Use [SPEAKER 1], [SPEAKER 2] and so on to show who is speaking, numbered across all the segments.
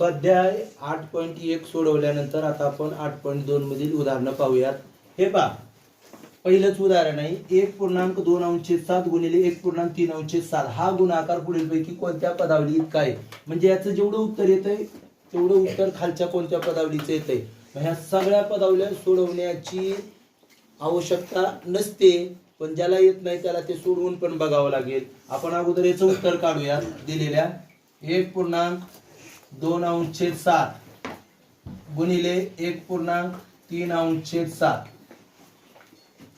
[SPEAKER 1] स्वाध्याय आठ पॉईंट एक सोडवल्यानंतर आता आपण आठ पॉईंट दोन मधील उदाहरणं पाहूयात. हे पहा. पहिलंच उदाहरण आहे. एक पूर्णांक दोन अंशे सात गुणिले एक पूर्णांक तीन अंशे सात. हा गुणाकार पुढीलपैकी कोणत्या पदावली इतका आहे? म्हणजे याचं जेवढं उत्तर येतंय तेवढं उत्तर खालच्या कोणत्या पदावलीचं येतंय? मग ह्या सगळ्या पदावल्या सोडवण्याची आवश्यकता नसते पण ज्याला येत नाही त्याला ते सोडवून पण बघावं लागेल. आपण अगोदर याचं उत्तर काढूया दिलेल्या. एक पूर्णांक दोन अंश छेद सात. गुणिले एक पूर्णांक तीन अंश छेद सात.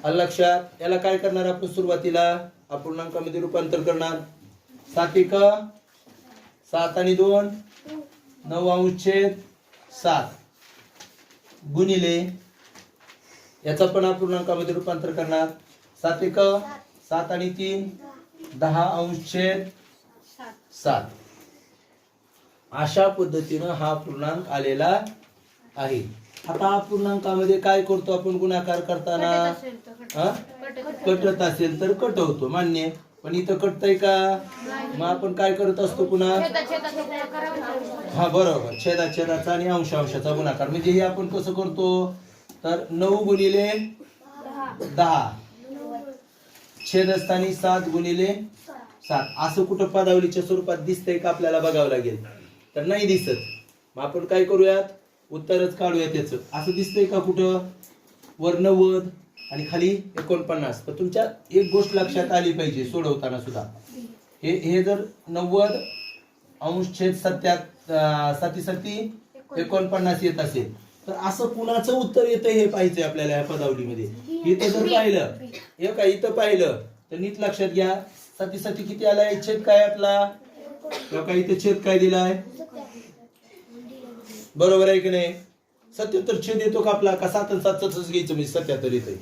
[SPEAKER 1] लक्षात याला काय करणार आपण सुरुवातीला? अपूर्णांकामध्ये रूपांतर करणार. सात एक सात आणि दोन नऊ अंश छेद सात. गुणिले याचा पण अपूर्णांकामध्ये रूपांतर करणार. सात एक सात आणि तीन दहा अंश छेद सात. अशा पद्धतीनं हा पूर्णांक आलेला आहे. आता हा पूर्णांकामध्ये काय करतो आपण? गुणाकार करताना? कटत असेल तर कटवतो मान्य. पण इथं कटतय का? मग आपण काय करत असतो पुन्हा? हा बरोबर. छेदा छेदाचा आणि अंश अंशाचा गुणाकार. म्हणजे हे आपण कसं करतो? तर नऊ गुणिले दहा. छेदस्थानी सात गुणिले सात. असं कुठं पदावलीच्या स्वरूपात दिसतंय का आपल्याला बघावं लागेल? तर नाही दिसत. मग आपण काय करूयात? उत्तरच काढूया त्याचं. असं दिसतंय का कुठं? वर नव्वद आणि खाली एकोणपन्नास. तर तुमच्या एक गोष्ट लक्षात आली पाहिजे सोडवताना सुद्धा. हे हे जर नव्वद अंश छेद सत्यात साती साती एकोणपन्नास येत असेल तर असं कुणाचं उत्तर येतं हे पाहिजे आपल्याला या पदावलीमध्ये? इथं जर पाहिलं हे काय इथं पाहिलं तर नीट लक्षात घ्या. साती साती किती आलाय? छेद काय आपला? हे काय इथे छेद काय दिलाय? बरोबर आहे की नाही? सत्याहत्तर छेद येतो का आपला? का सात आणि सातच घ्यायचं म्हणजे सत्याहत्तर येतोय.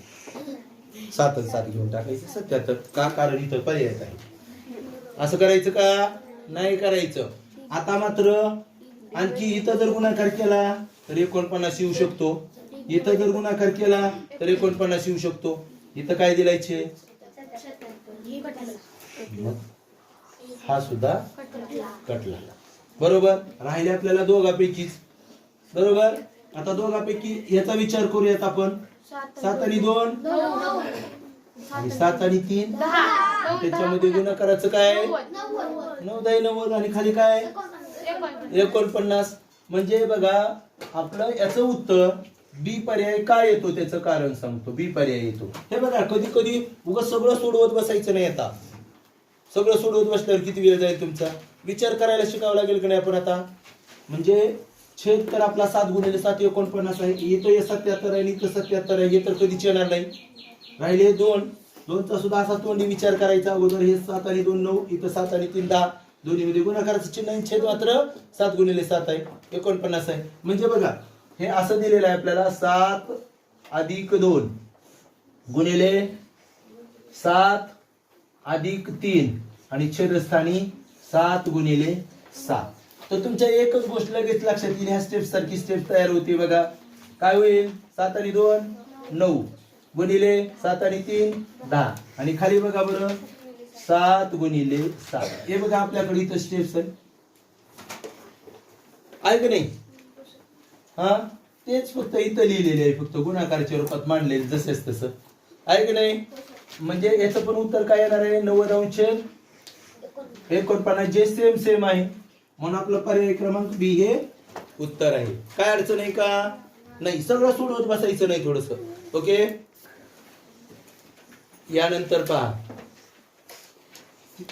[SPEAKER 1] सात आणि सात घेऊन टाकायचं सत्याहत्तर का? कारण इथं पर्याय आहे असं करायचं का? नाही करायचं. आता मात्र आणखी इथं जर गुणाकार केला तर एकोणपन्नास येऊ शकतो. इथं जर गुणाकार केला तर एकोणपन्नास येऊ शकतो. इथं काय दिलायचे? हा सुद्धा कटला. बरोबर? राहिले आपल्याला दोघापैकीच. बरोबर? आता दोघापैकी याचा विचार करूयात आपण. सात आणि दोन? आणि सात आणि तीन? त्याच्यामध्ये गुणाकाराचं काय? नऊ दहा नव्वद आणि खाली काय? एकोणपन्नास. म्हणजे बघा आपलं याचं उत्तर बी पर्याय काय येतो त्याचं कारण सांगतो. बी पर्याय येतो. हे बघा कधी कधी उगाच सगळं सोडवत बसायचं नाही आता. सगळं सोडवत बसल्यावर किती वेळ जाईल तुमचा? विचार करायला शिकावं लागेल की नाही आपण आता? म्हणजे छेद तर आपला सात गुणिले सात एकोणपन्नास आहे. इथं सत्याहत्तर आहे आणि इथं सत्याहत्तर आहे. हे तर कधीच येणार नाही. राहिले दोन. दोनचा सुद्धा असा तोंडी विचार करायचा. अगोदर हे सात आणि दोन नऊ इथं सात आणि तीन दहा. दोन्हीमध्ये गुणाकाराचं चिन्ह छेद मात्र सात गुणिले सात आहे. एकोणपन्नास आहे. म्हणजे बघा हे असं दिलेलं आहे आपल्याला सात अधिक दोन गुणिले सात अधिक तीन आणि छेदस्थानी सात गुणिले सात. तर तुमच्या एकच गोष्ट लगेच लक्षात येईल ह्या स्टेप सारखी स्टेप तयार होते बघा. काय होईल? सात आणि दोन नऊ. गुणिले सात आणि तीन दहा. आणि खाली बघा बरं. सात गुणिले सात. हे बघा आपल्याकडे इथं स्टेप्स आहे आहे का नाही? हा? तेच फक्त इथं लिहिलेले आहे फक्त गुणाकाराच्या रूपात मांडलेले जसेच तसं. आहे की नाही? म्हणजे याचं पण उत्तर काय येणार आहे? नव्वद अंश. एकोणपन्नास. जे सेम सेम आहे. म्हणून आपलं पर्याय क्रमांक बी हे उत्तर आहे. काय अडचण आहे का? नाही सगळं सोडवत बसायचं नाही थोडस. ओके? यानंतर पहा.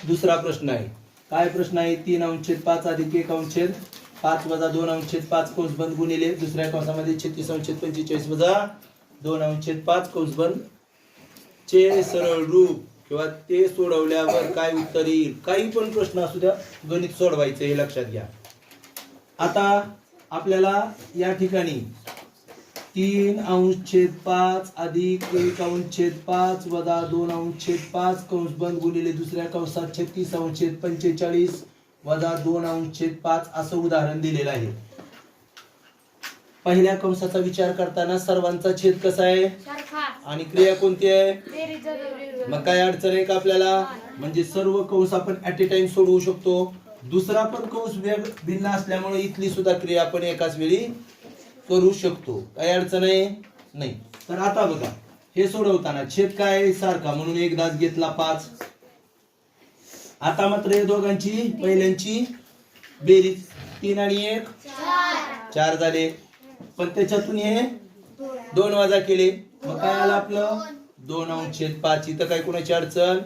[SPEAKER 1] दुसरा प्रश्न आहे. काय प्रश्न आहे? तीन अंशेद पाच अधिक एक अंशेद पाच वजा दोन अंशेद पाच कंस बंद गुणिले दुसऱ्या कंसामध्ये छत्तीस अंशेद पंचेचाळीस वजा दोन अंशेद पाच कंस बंद चे सरळ रूप. किंवा ते सोडवल्यावर काय उत्तर येईल? काही पण प्रश्न असू द्या गणित सोडवायचं हे लक्षात घ्या. आता आपल्याला या ठिकाणी तीन अंश छेद पाच अधिक एक अंश छेद पाच वजा दोन अंश छेद पाच कंस बंद गुणिले दुसऱ्या कंसात छत्तीस अंश छेद पंचेचाळीस वजा दोन अंश छेद पाच असं उदाहरण दिलेलं आहे. पहिल्या कंसाचा विचार करताना सर्वांचा छेद कसा आहे? आणि क्रिया कोणती आहे? मग काय अडचण आहे का आपल्याला? म्हणजे सर्व कंस आपण ऍट ए टाइम सोडवू शकतो. दुसरा पण कंस भिन्न असल्यामुळे इथली सुद्धा क्रिया आपण एकाच वेळी करू शकतो. काही अडचण आहे? नाही. तर आता बघा. हे सोडवताना छेद काय सारखा. म्हणून एकदाच घेतला पाच. आता मात्र हे दोघांची पहिल्यांची बेरीज. तीन आणि एक. चार झाले. पण त्याच्यातून हे दोन वाजा केले. मग काय आलं आपलं? दोन अंश छेद पाच इथं काय कोणाची अडचण?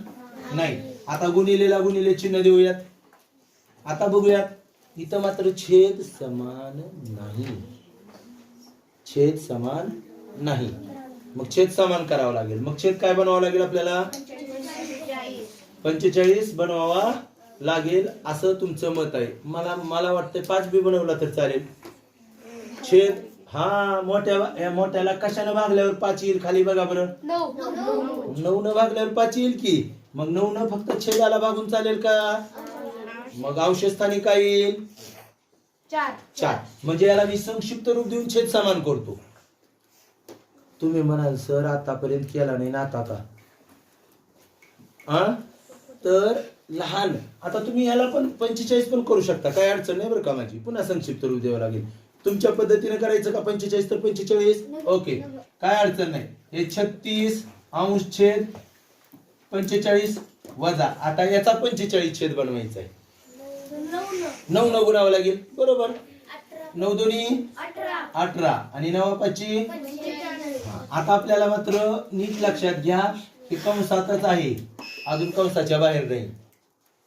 [SPEAKER 1] नाही. आता गुणिलेला गुणिले चिन्ह देऊयात. आता बघूयात. इथं मात्र छेद समान नाही. छेद समान नाही. मग छेद समान करावं लागेल. मग छेद काय बनवावं लागेल आपल्याला? पंचेचाळीस बनवावा लागेल. असं तुमचं मत आहे. मला मला वाटतं पाच बी बनवला तर चालेल. छेद हा मोठ्या मोठ्याला कशानं भागल्यावर पाच येईल खाली बघा बरं. नऊ. न भागल्यावर पाच येईल की? मग नऊ न फक्त छेदाला भागून चालेल का? मग अवशस्थानी काय येईल? चार. म्हणजे याला मी संक्षिप्त रूप देऊन छेद समान करतो. तुम्ही म्हणाल सर आतापर्यंत केला नाही ना आता का? हा तर लहान. आता तुम्ही याला पण पंचेचाळीस पण करू शकता. काय अडचण नाही बरं का माझी. पुन्हा संक्षिप्त रूप द्यावं लागेल. तुमच्या पद्धतीने करायचं का? पंचेचाळीस तर पंचेचाळीस. ओके. काय अडचण नाही. हे छत्तीस अंश छेद पंचेचाळीस वजा. आता याचा पंचेचाळीस छेद बनवायचा आहे. नऊ नऊ. गुणावं लागेल. बरोबर. नऊ दोन्ही? अठरा. आणि नवा पाचशे? हा, आता आपल्याला मात्र नीट लक्षात घ्या की कंसातच आहे. अजून कंसाच्या बाहेर नाही.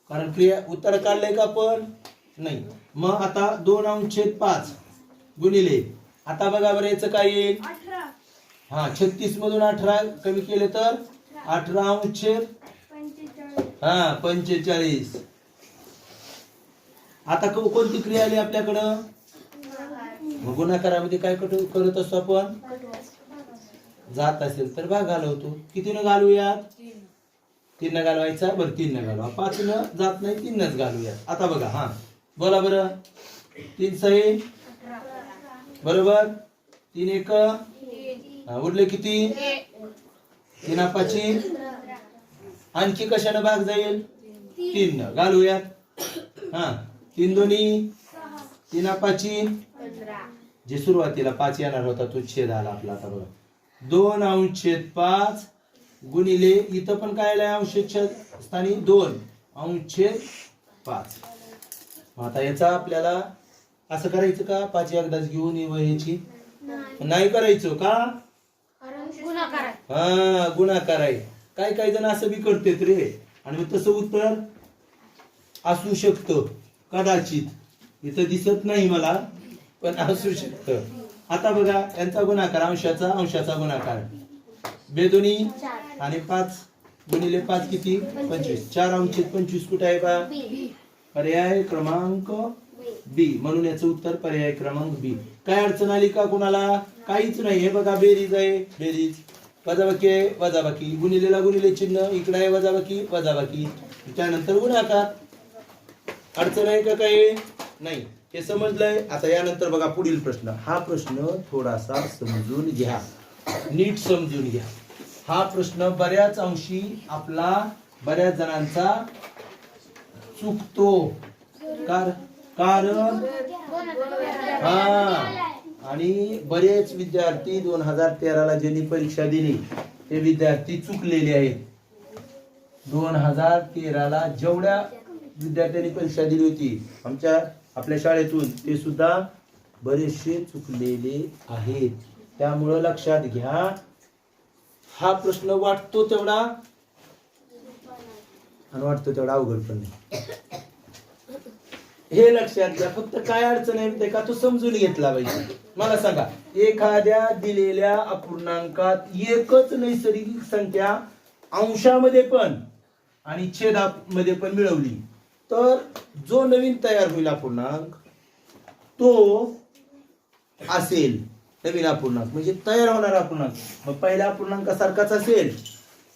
[SPEAKER 1] कारण क्रिया उत्तर काढलंय का आपण? नाही. मग आता दोन अंश छेद पाच. गुणिले. आता बघा बरं याचं काय येईल? हा छत्तीस मधून अठरा कमी केले तर? अठरा. अंश. छेद हा पंचेचाळीस. आता को- कोणती क्रिया आली आपल्याकडं? मग गुणाकारामध्ये काय कट- करत असतो आपण? जात असेल तर भाग घालवतो. किती न घालूयात? तीन. न घालवायचा? बरं तीन न घालवा. पाच न जात नाही तीन नच घालूयात. आता बघा हा. बोला बरं. तीन सही. बरोबर? तीन एक. उरले किती? तीन पाची आणखी कशानं भाग जाईल? तीन न घालूयात. हा तीन दोन्ही. तीन पाची जे सुरुवातीला पाच येणार होता तो छेद आला आपला आता बघा. दोन अंश छेद पाच गुणिले इथं पण काय आलंय अंश छेद? स्थानी दोन अंश छेद पाच. मग आता याचा आपल्याला असं करायचं का? पाच एकदाच घेऊन ये याची. नाही. करायचं का? हा गुणाकार आहे काय काय जण असं बी करतेत रे. आणि मग तसं उत्तर असू शकतं. कदाचित. इथं दिसत नाही मला पण असू शकतं. आता बघा यांचा गुणाकार अंशाचा अंशाचा गुणाकार. बेदोनी आणि पाच गुणिले पाच किती? पंचवीस. चार अंश पंचवीस कुठे आहे बा. पर्याय क्रमांक बी. म्हणून याचं उत्तर पर्याय क्रमांक बी. काय अडचण आली का कुणाला? काहीच नाही. हे बघा बेरीज आहे. बेरीज. वजाबाकी आहे वजाबाकी. गुणिलेला गुणिले चिन्ह. इकडे आहे वजाबाकी वजाबाकी. त्यानंतर गुणाकार अडचण आहे का काही? नाही. हे समजलंय? आता यानंतर बघा पुढील प्रश्न. हा प्रश्न थोडासा समजून घ्या. नीट समजून घ्या. हा प्रश्न बऱ्याच अंशी आपला बऱ्याच जणांचा चुकतो. कार कारण? हा. आणि बरेच विद्यार्थी दोन हजार तेराला ज्यांनी परीक्षा दिली ते विद्यार्थी चुकलेले आहेत. दोन हजार तेराला जेवढ्या विद्यार्थ्यांनी परीक्षा दिली होती आमच्या आपल्या शाळेतून ते सुद्धा बरेचसे चुकलेले आहेत. त्यामुळं लक्षात घ्या हा प्रश्न वाटतो तेवढा? आणि वाटतो तेवढा अवघड पण नाही. हे लक्षात घ्या फक्त काय अडचण आहे ते का? तो समजून घेतला पाहिजे. मला सांगा एखाद्या दिलेल्या अपूर्णांकात एकच नैसर्गिक संख्या अंशामध्ये पण आणि छेदामध्ये पण मिळवली. तर जो नवीन तयार होईल अपूर्णांक तो असेल नवीन अपूर्णांक. म्हणजे तयार होणारा अपूर्णांक. मग पहिल्या अपूर्णांकासारखाच असेल.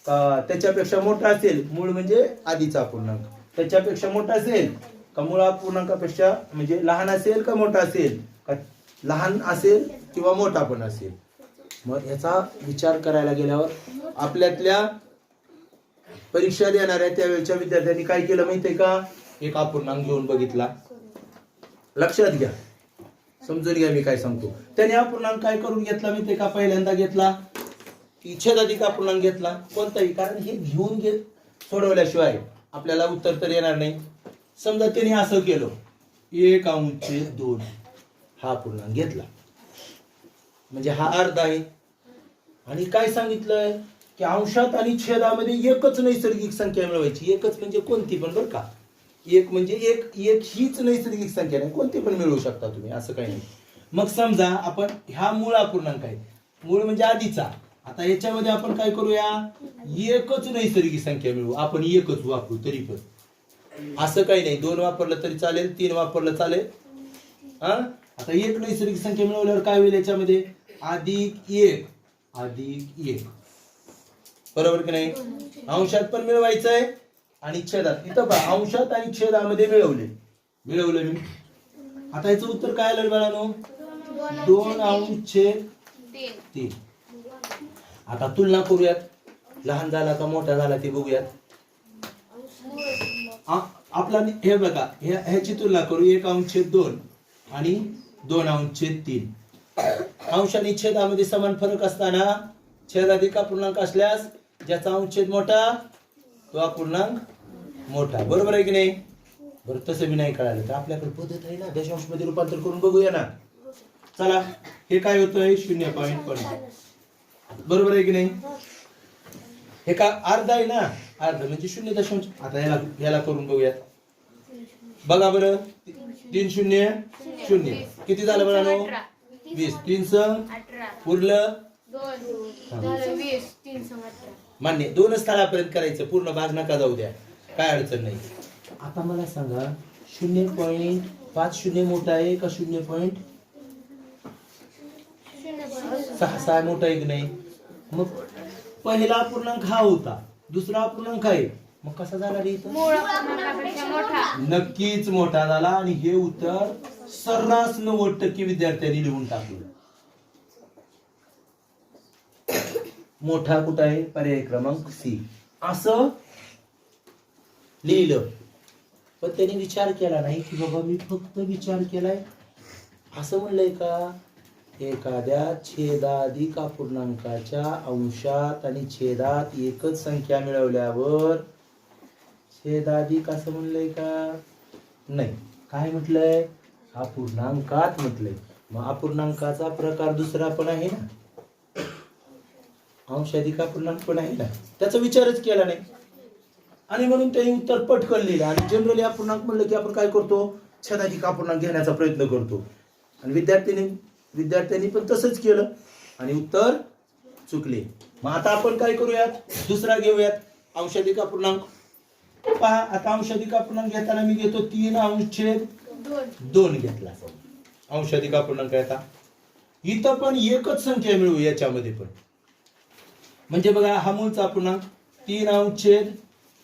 [SPEAKER 1] का त्याच्यापेक्षा मोठा असेल. मूळ म्हणजे आधीचा अपूर्णांक. त्याच्यापेक्षा मोठा असेल. का मूळ अपूर्णांकापेक्षा म्हणजे लहान असेल का मोठा असेल? का लहान असेल किंवा मोठा पण असेल? मग याचा विचार करायला गेल्यावर आपल्यातल्या परीक्षा देणाऱ्या त्यावेळच्या विद्यार्थ्यांनी काय केलं माहितीये का? एक अपूर्णांक घेऊन बघितला. लक्षात घ्या. समजून घ्या मी काय सांगतो. त्याने अपूर्णांक काय करून घेतला मी ते का? पहिल्यांदा घेतला. की अधिक अपूर्णांक घेतला. कोणताही. कारण हे घेऊन घे सोडवल्याशिवाय आपल्याला उत्तर तर येणार नाही. समजा त्याने असं केलं. एक अंश दोन. हा अपूर्णांक घेतला. म्हणजे हा अर्धा आहे. आणि काय सांगितलंय? की अंशात आणि छेदामध्ये एकच नैसर्गिक संख्या मिळवायची. एकच म्हणजे कोणती पण बरं का. एक म्हणजे एक एक हीच नैसर्गिक संख्या नाही. कोणती पण मिळवू शकता तुम्ही. असं काही नाही. मग समजा आपण ह्या मूळ अपूर्णांक आहे. मूळ म्हणजे आधीचा. आता याच्यामध्ये आपण काय करूया? एकच नैसर्गिक संख्या मिळवू. आपण एकच वापरू तरी पण. असं काही नाही. दोन वापरलं तरी चालेल तीन वापरलं चालेल. हा? आता एक नैसर्गिक संख्या मिळवल्यावर काय होईल याच्यामध्ये? अधिक एक. अधिक एक. बरोबर की नाही? अंशात पण मिळवायचं आहे आणि छेदात. इथं पहा अंशात आणि छेदामध्ये मिळवले. मिळवलं मी. आता याचं उत्तर काय आलं बाळानो? दोन अंश छेद तीन. आता तुलना करूयात. लहान झाला का मोठा झाला ते बघूयात. आपला हे बघा ह्याची तुलना करू एक अंशेद दोन आणि दोन अंशेद तीन. अंश आणि छेदामध्ये समान फरक असताना छेद अधिक अपूर्णांक असल्यास ज्याचा अंशेद मोठा तो अपूर्णांक मोठा. बरोबर आहे की नाही? बरं तसं मी नाही कळालं. तर आपल्याकडे पद्धत आहे ना दशांशमध्ये रूपांतर करून बघूया ना. चला हे काय होतंय? शून्य पॉईंट पन्नास बरोबर आहे की नाही? हे का अर्ध आहे ना? अर्ध म्हणजे शून्य दशांश. आता याला याला करून बघूया बघा बरं. तीन शून्य शून्य. किती झालं बरं वीस. तीन सं उरलं मान्य. दोनच स्थळापर्यंत करायचं. पूर्ण भाग नका जाऊ द्या. काय अडचण नाही. आता मला सांगा शून्य पॉईंट पाच शून्य मोठा आहे का शून्य पॉईंट सहा सहा मोठा आहे की नाही. मग पहिला पूर्णांक हा होता. दुसरा अपूर्णांक आहे. मग कसा झाला रे इथं? नक्कीच मोठा झाला आणि हे उत्तर सर्रास नव्वद टक्के विद्यार्थ्यांनी लिहून टाकलं. मोठा कुठं आहे? पर्याय क्रमांक सी असं लिहिलं. पण त्यांनी विचार केला नाही की बाबा मी फक्त विचार केलाय. असं म्हणलंय का? एखाद्या छेदाधिक अपूर्णांकाच्या अंशात आणि छेदात एकच संख्या मिळवल्यावर छेदाधिक असं म्हणलंय का? नाही. काय म्हटलंय? अपूर्णांकात म्हटलंय. मग अपूर्णांकाचा प्रकार दुसरा पण आहे ना? अंशाधिक अपूर्णांक पण आहे ना? त्याचा विचारच केला नाही. आणि म्हणून त्यांनी उत्तर पटकन लिहिलं. आणि जनरली अपूर्णांक म्हणलं की आपण काय करतो? छेदाधिक अपूर्णांक घेण्याचा प्रयत्न करतो. आणि विद्यार्थ्यांनी विद्यार्थ्यांनी पण तसंच केलं. आणि उत्तर चुकले. मग आता आपण काय करूयात? दुसरा घेऊयात. अंशाधिक अपूर्णांक पहा आता अंशाधिक अपूर्णांक घेताना मी घेतो तीन अंश छेद दोन घेतला. अंशाधिक अपूर्णांक आहे आता. इथं पण एकच संख्या मिळवू याच्यामध्ये पण. म्हणजे बघा हा मूळचा अपूर्णांक तीन अंश छेद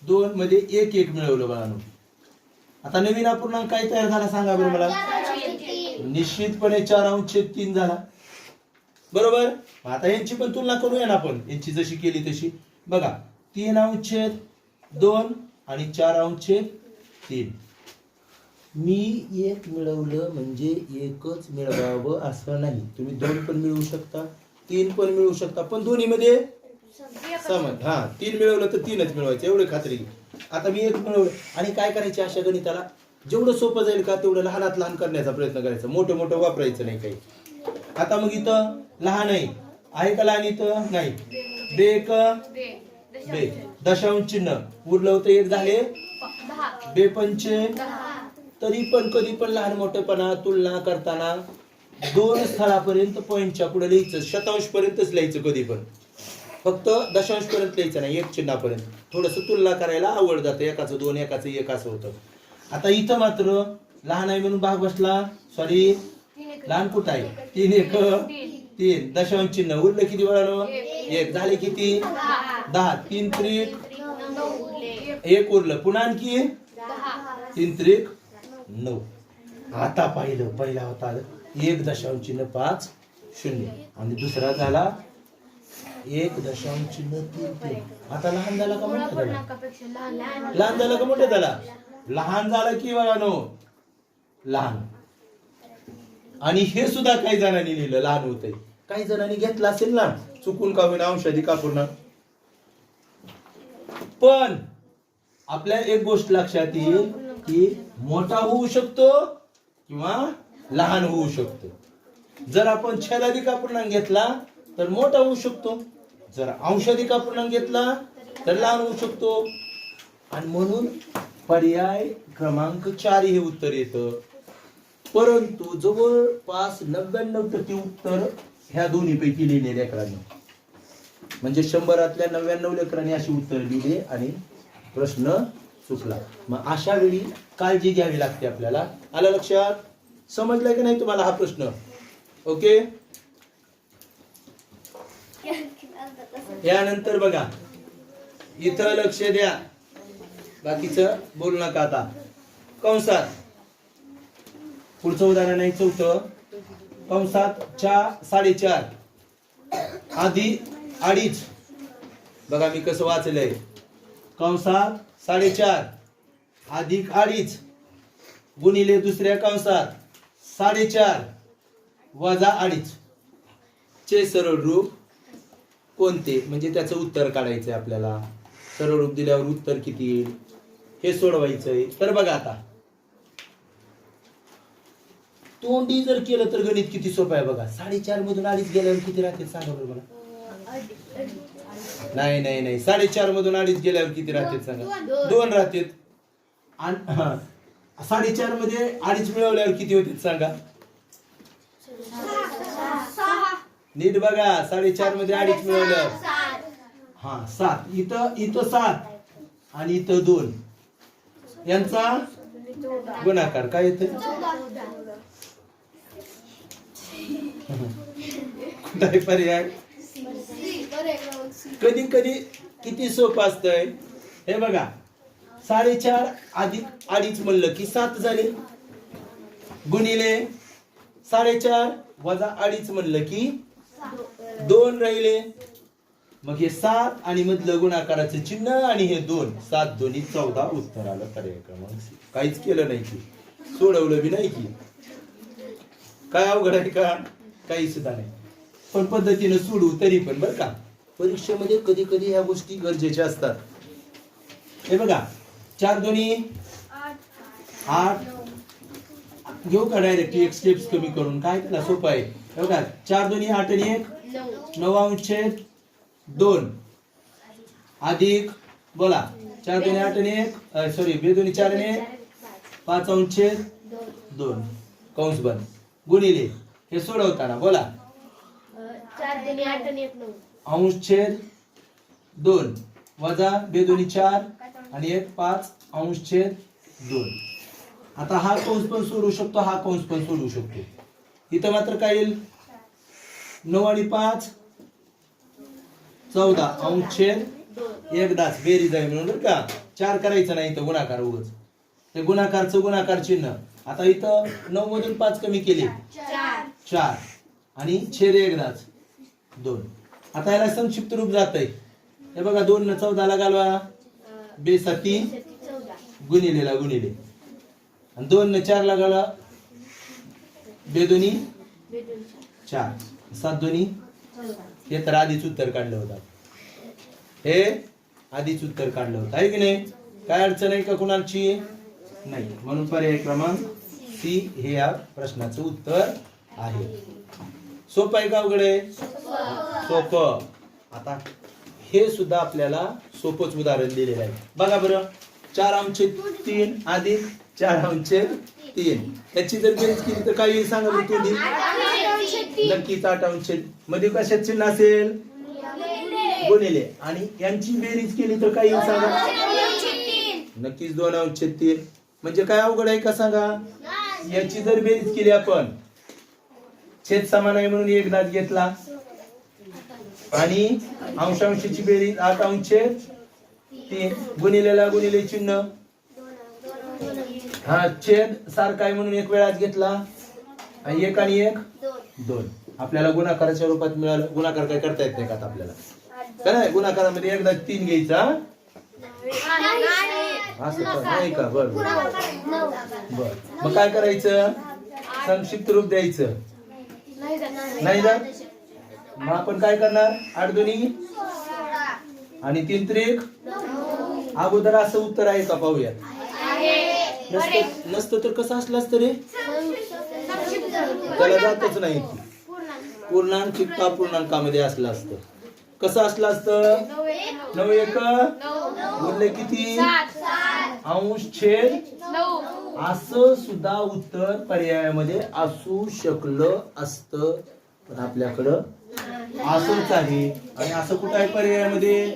[SPEAKER 1] दोन मध्ये एक एक मिळवलं बघा. आता नवीन अपूर्णांक काय तयार झाला सांगा बरं मला. निश्चितपणे चार अंश तीन झाला. बरोबर? आता यांची पण तुलना करूया ना आपण. यांची जशी केली तशी. बघा तीन अंश दोन आणि चार अंश तीन. मी एक मिळवलं म्हणजे एकच मिळवावं असं नाही. तुम्ही दोन पण मिळवू शकता तीन पण मिळवू शकता पण दोन्ही मध्ये समज हा तीन मिळवलं तर तीनच मिळवायचं. एवढे खात्री आता मी एक मिळवलं. आणि काय करायचे अशा गणिताला? जेवढं सोपं जाईल का तेवढं लहानात लहान करण्याचा प्रयत्न करायचा. मोठं मोठं वापरायचं नाही काही. आता मग इथं लहान आहे. आहे का लहान इथं? नाही. बे एक. बे दशांश चिन्ह. उरलं होतं एक झाले. बे पंचे. तरी पण कधी पण लहान मोठेपणा तुलना करताना दोन स्थळापर्यंत पॉईंटच्या पुढे लिहायचं. शतांश पर्यंतच लिहायचं कधी पण. फक्त दशांश पर्यंत लिहायचं नाही. एक चिन्हापर्यंत. थोडस तुलना करायला आवड जातं. एकाचं दोन एकाचं एक असं होतं. आता इथं मात्र लहान आहे म्हणून भाग बसला. सॉरी लहान कुठं आहे? तीन एक तीन दशांश चिन्ह. उरलं किती वेळा एक. झाले किती? दहा. तीन त्रिक. एक उरलं. पुन्हा आणखी? तीन त्रिक. नऊ. आता पाहिलं. पहिला होता. एक दशांश चिन्ह पाच शून्य. आणि दुसरा झाला एक दशांश चिन्ह तीन तीन. आता लहान झाला का मोठा झाला? लहान झाला का मोठा झाला? लहान झालं की नो लहान. आणि हे सुद्धा काही जणांनी लिहिलं लहान होतंय. काही जणांनी घेतलं असेल ना चुकून का होईना औषधी का पूर्ण? पण आपल्या एक गोष्ट लक्षात येईल की मोठा होऊ शकतो किंवा लहान होऊ शकतो. जर आपण छेदाधिक पूर्णांक घेतला तर मोठा होऊ शकतो. जर औषधी का पूर्णांक घेतला तर लहान होऊ शकतो. आणि म्हणून पर्याय क्रमांक चार हे उत्तर येतं. परंतु जवळपास नव्याण्णव टक्के उत्तर ह्या दोन्ही पैकी लिहिले लेकरांनी. म्हणजे शंभरातल्या नव्याण्णव लेकरांनी अशी उत्तर लिहिले आणि प्रश्न चुकला मग अशा वेळी काळजी घ्यावी लागते आपल्याला. आलं लक्षात? समजलाय की नाही तुम्हाला हा प्रश्न? ओके? यानंतर बघा. इथं लक्ष द्या. बाकीचं बोलू नका आता. कंसात. पुढचं उदाहरण आहे चौथं. कंसात चार साडेचार. आधी अडीच. बघा मी कसं वाचलंय. कंसात साडेचार. अधिक अडीच. गुणिले दुसऱ्या कंसात साडेचार. वजा अडीच. चे सरळ रूप कोणते? म्हणजे त्याचं उत्तर काढायचंय आपल्याला. सरळ रूप दिल्यावर उत्तर किती येईल? हे सोडवायचंय. तर बघा आता. तोंडी जर केलं तर गणित किती सोपं आहे बघा. साडेचार मधून अडीच गेल्यावर किती राहते सांगा बरं मला. नाही नाही नाही. साडेचार मधून अडीच गेल्यावर किती राहते सांगा. दोन राहते साडेचारमध्ये अडीच मिळवल्यावर किती होते सांगा. नीट बघा. साडेचारमध्ये अडीच मिळवल्यावर. हा सात. इथं इथं सात आणि इथं दोन. यांचा गुणाकार. काय येते कुठलाही पर्याय? कधी कधी किती सोपं असतंय? हे बघा. साडेचार अधिक अडीच म्हणलं की सात झाले. गुणिले साडेचार वजा अडीच म्हणलं की दोन राहिले. मग हे सात आणि मधलं गुणाकाराचं चिन्ह आणि हे दोन. सात दोन्ही चौदा उत्तर आलं पर्याय क्रमांक. काहीच केलं नाही की. सोडवलं बी नाही की. काय अवघड आहे का? काही सुद्धा नाही. पण पद्धतीनं सोडू तरी पण बरं का. परीक्षेमध्ये कधी कधी ह्या गोष्टी गरजेच्या असतात. हे बघा. चार दोन्ही. आठ. घेऊ का डायरेक्ट एक स्टेप्स कमी करून? काय त्याला सोपं आहे. हे बघा. चार दोन्ही आठ आणि एक. नऊ. अंशछेद दोन. अधिक बोला. चार दोन्ही आठ आणि एक सॉरी बे दोन्ही चार आणि एक. पाच अंशछेद दोन. कंस बंद. गुणिले. हे सोडवताना बोला.
[SPEAKER 2] दिनी
[SPEAKER 1] अंशछेद दोन. वजा बे दोन्ही चार आणि एक पाच अंशछेद दोन. आता हा कंस पण सोडू शकतो हा कंस पण सोडू शकतो. इथं मात्र काय येईल? नऊ आणि पाच. चौदा अंशछेद एकदाच बेरीज आहे म्हणून बरं का. चार करायचं नाही इथं गुणाकार उगच. ते गुणाकारचं गुणाकार चिन्ह. आता इथं नऊ मधून पाच कमी केले.
[SPEAKER 2] चार.
[SPEAKER 1] आणि छेद एकदाच. दोन. आता याला संक्षिप्त रूप जात आहे हे बघा दोन न चौदाला घालवा. बे साती
[SPEAKER 2] चौदा
[SPEAKER 1] गुणिलेला गुणिले. आणि दोन न चारला घालवा
[SPEAKER 2] बेदून
[SPEAKER 1] चार. सात दोन्ही.
[SPEAKER 2] चौदा.
[SPEAKER 1] हे तर आधीच उत्तर काढलं होतं. हे आधीच उत्तर काढलं होतं. आहे की नाही? काय अडचण आहे का कुणाची? नाही. म्हणून पर्याय क्रमांक सी हे या प्रश्नाचं उत्तर आहे. सोपं आहे का उघडे सोपं. आता हे सुद्धा आपल्याला सोपंच उदाहरण दिलेलं आहे. बघा बरं. चार अंशे तीन अधिक चार अंशे तीन. त्याची जर बेरीज केली तर काय येईल सांगा बरं तुम्ही नक्कीच आठ अंशे मध्ये कशात चिन्ह असेल? गुणिले. आणि यांची बेरीज केली तर काय येईल सांगा. नक्कीच दोन अंश तीन. म्हणजे काय अवघड आहे का सांगा? याची जर बेरीज केली आपण. छेद समान आहे म्हणून एक दात घेतला. आणि अंशांशीची बेरीज आठ अंश छेद तीन. गुणिलेला गुणिले चिन्ह. हा छेद सारखा आहे म्हणून एक वेळाच घेतला. आणि एक आणि एक. दोन. आपल्याला गुणाकाराच्या रूपात मिळालं गुणाकार काय करता येत नाही का आता आपल्याला? काय नाही? गुणाकारामध्ये एकदा तीन घ्यायचा. असं पण नाही का? बर बर. मग काय करायचं? संक्षिप्त रूप द्यायचं.
[SPEAKER 2] नाही जात
[SPEAKER 1] मग आपण काय करणार? आठ दोन्ही? आणि तीन त्रिक? अगोदर असं उत्तर आहे का? पाहूया नसतं नसतं तर कसं असलं असतं रे? त्याला जातच नाही. पूर्णांक चित्ता पूर्णांकामध्ये असलं असतं? कसं असलं असतं? नऊ एक? बोलले किती? अंश छेद? असं सुद्धा उत्तर पर्यायामध्ये असू शकलं असतं. पण आपल्याकडं असंच आहे. आणि असं कुठं आहे पर्यायामध्ये?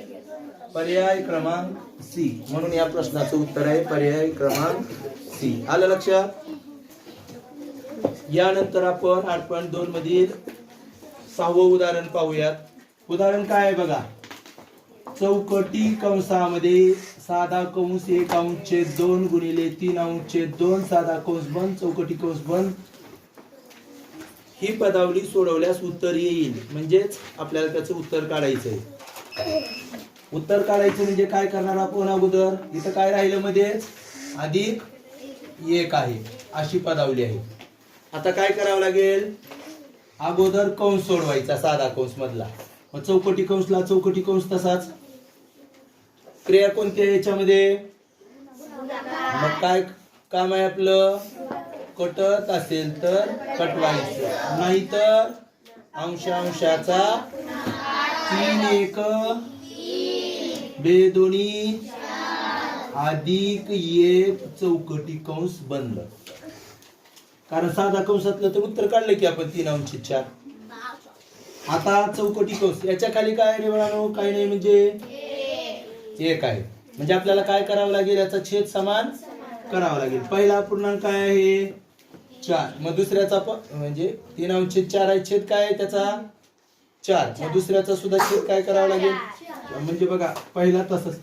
[SPEAKER 1] पर्याय क्रमांक सी. म्हणून या प्रश्नाचं उत्तर आहे पर्याय क्रमांक सी. आलं लक्षात? यानंतर आपण आठ पॉईंट दोन मधील सहावं उदाहरण पाहूयात. उदाहरण काय आहे बघा? चौकटी कंसामध्ये साधा कंस एक अंश दोन गुणिले तीन अंश दोन साधा कंस बंद चौकटी कंस बंद ही पदावली सोडवल्यास उत्तर येईल. म्हणजेच आपल्याला त्याचं उत्तर काढायचंय. उत्तर काढायचं म्हणजे काय करणार आपण अगोदर? इथं काय राहिलं मध्येच? अधिक एक आहे. अशी पदावली आहे. आता काय करावं लागेल? अगोदर कंस सोडवायचा साधा कंस मधला. मग चौकटी कंसला चौकटी कंस तसाच. क्रिया कोणत्या आहे याच्यामध्ये? मग काय काम आहे आपलं? कटत असेल तर कटवायचं. नाहीतर अंशांशाचा तीन एक. बेदोनी अधिक एक चौकटी कंस बंद कारण साधा कंसातलं तर उत्तर काढलं की आपण तीन अंश चार. आता चौकटी कंस. याच्या खाली काय रे काय नाही म्हणजे एक आहे. म्हणजे आपल्याला काय करावं लागेल? याचा छेद समान करावा लागेल. पहिला पूर्णांक काय आहे? चार. मग दुसऱ्याचा प- म्हणजे तीन अंश चार आहे. छेद काय आहे? त्याचा चार. मग दुसऱ्याचा सुद्धा छेद काय करावा लागेल? म्हणजे बघा पहिला तसंच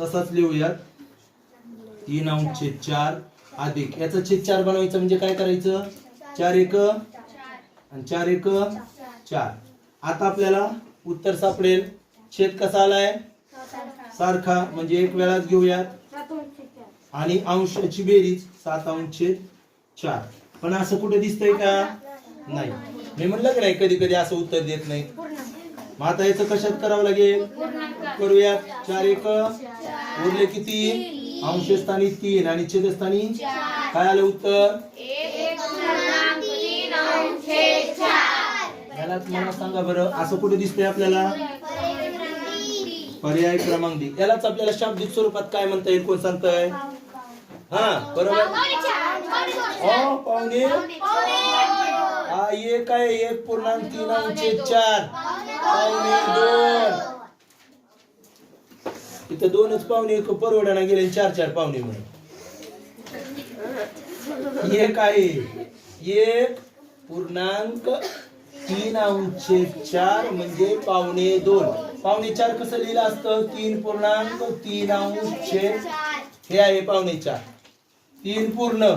[SPEAKER 1] तसाच लिहूयात. तीन अंश चार अधिक. याचा छेद चार बनवायचं म्हणजे काय करायचं? चार एक. आणि चार एक चार. आता आपल्याला उत्तर सापडेल. छेद कसा आलाय? सारखा. म्हणजे एक वेळाच घेऊयात. आणि अंशाची बेरीज सात अंश छेद चार. पण असं कुठे दिसतंय का? नाही. मी म्हणलं की नाही कधी कधी असं उत्तर देत नाही. मग आता याचं कशात करावं लागेल? करूयात. चार एक. उरले किती अंशस्थानी तीन आणि छेदस्थानी काय आलं उत्तर? याला मला सांगा बरं असं कुठे दिसतंय आपल्याला? पर्याय क्रमांक डी. यालाच आपल्याला शाब्दिक स्वरूपात काय म्हणता येईल? कोण सांगताय? हा बरोबर. हो पाहुणे. हा एक आहे एक पूर्णांक तीन अंश चार. पाहुणे दोन. इथं दोनच पाहुणे एक परवडाना गेले चार चार पाहुणे म्हणून. एक आहे एक पूर्णांक तीन अंश चार म्हणजे पावणे दोन. पावणे चार कसं लिहिलं असतं? तीन पूर्णांक तीन अंश छेद हे आहे पावणे चार. तीन पूर्ण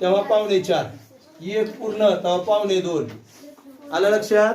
[SPEAKER 1] तेव्हा पावणे चार. एक पूर्ण तेव्हा पावणे दोन. आलं लक्षात?